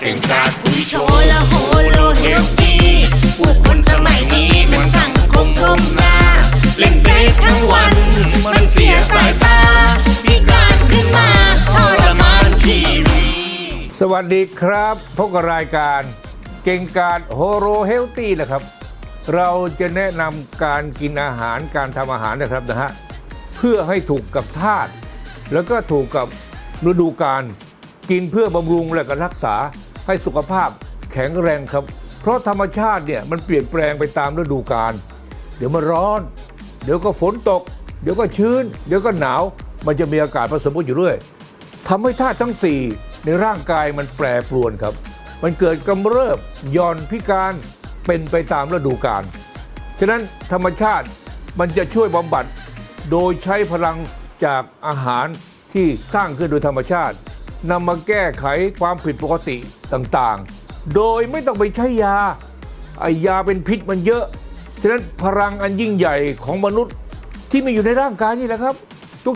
เก่งกาจคุยโชว์และโฮโลเฮลตี้ผู้คนสมัยนี้มันสั่งคมก้มหน้า เล่นเฟซทั้งวัน มันเสียสายตาพิการขึ้นมาทรมานชีวิตสวัสดีครับพบกับรายการเก่งกาจโฮโรเฮลตี้นะครับ เราจะแนะนำการกินอาหารการทำอาหารนะครับนะฮะเพื่อให้ถูกกับธาตุแล้วก็ถูกกับฤดูกาลกินเพื่อบำรุงและก็รักษา ให้สุขภาพแข็งแรงครับ เพราะธรรมชาติเนี่ยมันเปลี่ยนแปลงไปตามฤดูกาลเดี๋ยวมันร้อน เดี๋ยวก็ฝนตก เดี๋ยวก็ชื้น เดี๋ยวก็หนาว มันจะมีอากาศผสมกันอยู่เรื่อยทำให้ธาตุทั้ง 4 ในร่างกายมันแปรปรวนครับ มันเกิดกำเริบย่อนพิการเป็นไปตามฤดูกาลฉะนั้นธรรมชาติมันจะช่วยบำบัด โดยใช้พลังจากอาหารที่สร้างขึ้นโดยธรรมชาติ นำมาแก้ไขความผิดปกติต่างๆ โดยไม่ต้องไปใช้ยาไอยาเป็นพิษมันเยอะ ฉะนั้นพลังอันยิ่งใหญ่ของมนุษย์ที่มีอยู่ในร่างกายนี่แหละครับ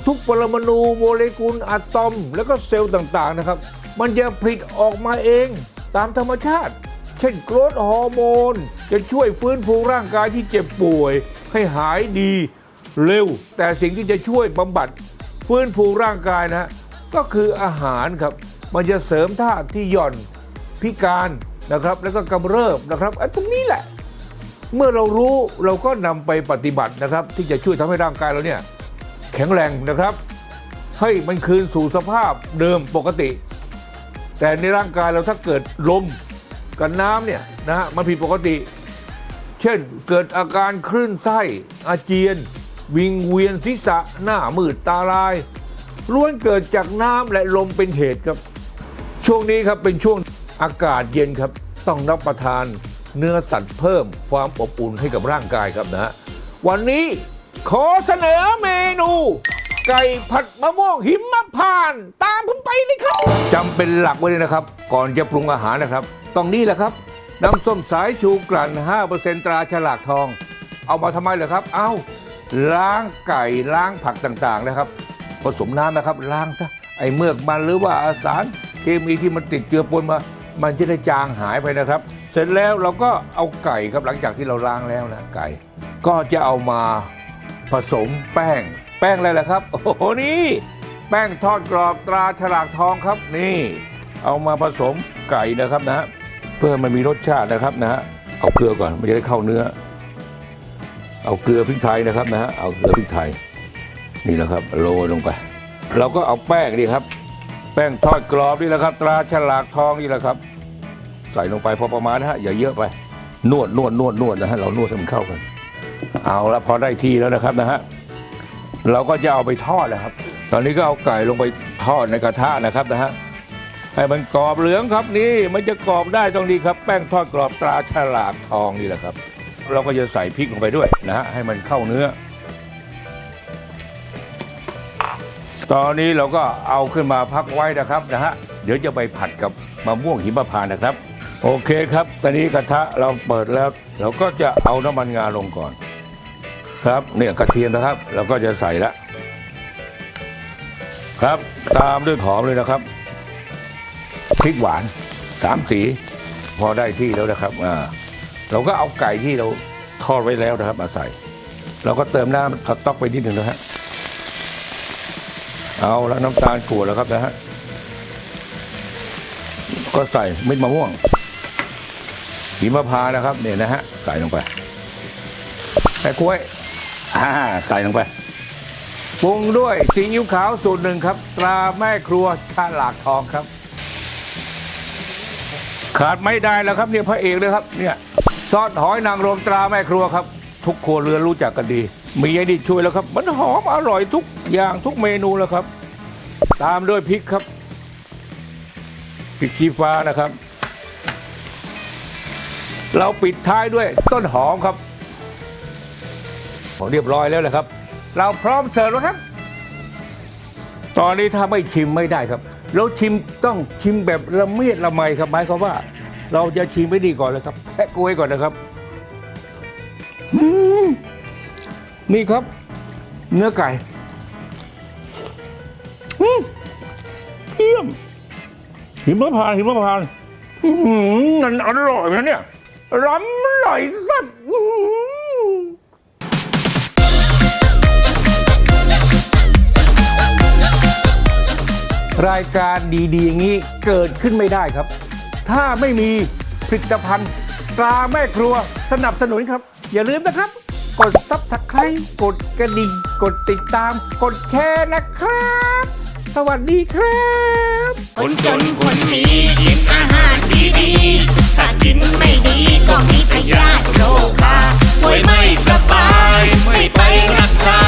ทุกๆ ปรมาณูโมเลกุลอะตอม แล้วก็เซลล์ต่างๆนะครับ มันจะผลิตออกมาเองตามธรรมชาติ เช่นโกรทฮอร์โมน จะช่วยฟื้นฟูร่างกายที่เจ็บป่วย ให้หายดีเร็ว แต่สิ่งที่จะช่วยบำบัดฟื้นฟูร่างกายนะฮะ ก็คืออาหารครับ มันจะเสริมธาตุที่หย่อนพิการนะครับ แล้วก็กำเริบนะครับไอ้ตรงนี้แหละ เมื่อเรารู้เราก็นำไปปฏิบัตินะครับ ที่จะช่วยทำให้ร่างกายเราเนี่ยแข็งแรงนะครับ ให้มันคืนสู่สภาพเดิมปกติ แต่ในร่างกายเราถ้าเกิดลมกับน้ำเนี่ยนะฮะมันผิดปกติ เช่นเกิดอาการคลื่นไส้อาเจียน วิงเวียนศีรษะหน้ามืดตาลาย ล้วนเกิดจากน้ำและลมเป็นเหตุครับ ช่วงนี้ครับเป็นช่วงอากาศเย็นครับ ต้องรับประทานเนื้อสัตว์เพิ่มความอบอุ่นให้กับร่างกายครับนะฮะวันนี้ขอเสนอเมนู ไก่ผัดมะม่วงหิมพานต์ตามผมไปเลยครับจำเป็นหลักไว้เลยนะครับ ก่อนจะปรุงอาหารนะครับ ต้องนี่แหละครับน้ำส้มสายชูกลั่น 5%ตราฉลากทอง เอามาทำไมเหรอครับ เอาล้างไก่ล้างผักต่างๆนะครับ ผสมน้ำนะครับล้างซะไอ้เมือกมันหรือว่าอาสารเคมีที่มันติดเจือปนมา มันจะได้จางหายไปนะครับ เสร็จแล้วเราก็เอาไก่ครับหลังจากที่เราล้างแล้วนะไก่ ก็จะเอามาผสมแป้ง แป้งอะไรล่ะครับ โอ้โหนี่ แป้งทอดกรอบตราฉลากทองครับนี่ เอามาผสมไก่นะครับนะฮะเพื่อมันมีรสชาตินะครับนะฮะเอาเกลือก่อนมันจะได้เข้าเนื้อ เอาเกลือพริกไทยนะครับนะฮะเอาเกลือพริกไทย นี่แหละครับโรยลงไป เราก็เอาแป้งนี่ครับ แป้งทอดกรอบนี่แหละครับ ตราฉลากทองนี่แหละครับ ใส่ลงไปพอประมาณนะฮะอย่าเยอะไปนวดนวดนวดนวดนะฮะเรานวดให้มันเข้ากัน เอาละพอได้ที่แล้วนะครับนะฮะเราก็จะเอาไปทอดนะครับ ตอนนี้ก็เอาไก่ลงไปทอดในกระทะนะครับนะฮะให้มันกรอบเหลืองครับนี่มันจะกรอบได้ตรงนี้ครับ แป้งทอดกรอบตราฉลากทองนี่แหละครับ เราก็จะใส่พริกลงไปด้วยนะฮะให้มันเข้าเนื้อ ตอนนี้เราก็เอาขึ้นมาพักไว้นะครับนะฮะเดี๋ยวจะไปผัดกับมะม่วงหิมพานต์นะครับ โอเคครับ ตอนนี้กระทะเราเปิดแล้ว เราก็จะเอาน้ำมันงาลงก่อน ครับเนี่ยกระเทียมนะครับ เราก็จะใส่ละครับตามด้วยหอมเลยนะครับพริกหวานสามสี พอได้ที่แล้วนะครับอ่าเราก็เอาไก่ที่เราทอดไว้แล้วนะครับ มาใส่ เราก็เติมน้ำสต๊อกไปนิดหนึ่งนะฮะ เอาแล้วน้ำตาลขวดแล้วครับนะฮะก็ใส่เม็ดมะม่วงหิมะพานต์นะครับเนี่ยนะฮะใส่ลงไปแปะกล้วยอ่าใส่ลงไปปรุงด้วยซีอิ๊วขาวสูตรหนึ่งครับ ตราแม่ครัวชาหลากทองครับ ขาดไม่ได้แล้วครับเนี่ยพระเอกเลยครับเนี่ยซอสหอยนางรมตราแม่ครัวครับ ทุกครัวเรือนรู้จักกันดี มีไอ้นี่ช่วยแล้วครับ มันหอมอร่อยทุกอย่างทุกเมนูแล้วครับ ตามด้วยพริกครับพริกชี้ฟ้านะครับ เราปิดท้ายด้วยต้นหอมครับเรียบร้อยแล้วนะครับ เราพร้อมเสิร์ฟแล้วครับ ตอนนี้ถ้าไม่ชิมไม่ได้ครับ เราชิมต้องชิมแบบละเมียดละไมครับหมายความว่า เราจะชิมไม่ดีก่อนเลยครับแพะกล้วยก่อนนะครับ นี่ครับ เนื้อไก่อืมเยี่ยมหิมพานต์หิมพานต์อื้อหือมันอร่อยนะเนี่ยร้ำอร่อยสัดอื้อหือรายการดีๆ อย่างนี้เกิดขึ้นไม่ได้ครับ ถ้าไม่มีผลิตภัณฑ์ตราแม่ครัวสนับสนุนครับ อย่าลืมนะครับ กดซับสไครต์กดกระดิ่ง กดติดตาม กดแชร์นะครับ สวัสดีครับ คนจนคนมีกินอาหารดีๆถ้ากินไม่ดีก็มีพยาธิโรคาป่วยไม่สบาย ไม่ไปรักษา